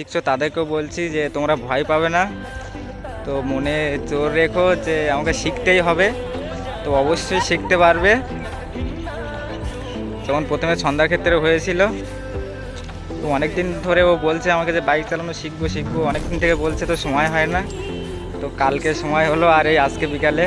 শিখছো তাদেরকেও বলছি যে তোমরা ভয় পাবে না। তো মনে জোর রেখো যে আমাকে শিখতেই হবে। তো অবশ্যই শিখতে পারবে। যেমন প্রথমে ছন্দার ক্ষেত্রে হয়েছিল, তো অনেক দিন ধরে ও বলছে আমাকে যে বাইক চালানো শিখব শিখব। অনেক দিন থেকে বলছে তো সময় হয় না। তো কালকে সময় হলো আর এই আজকে বিকালে।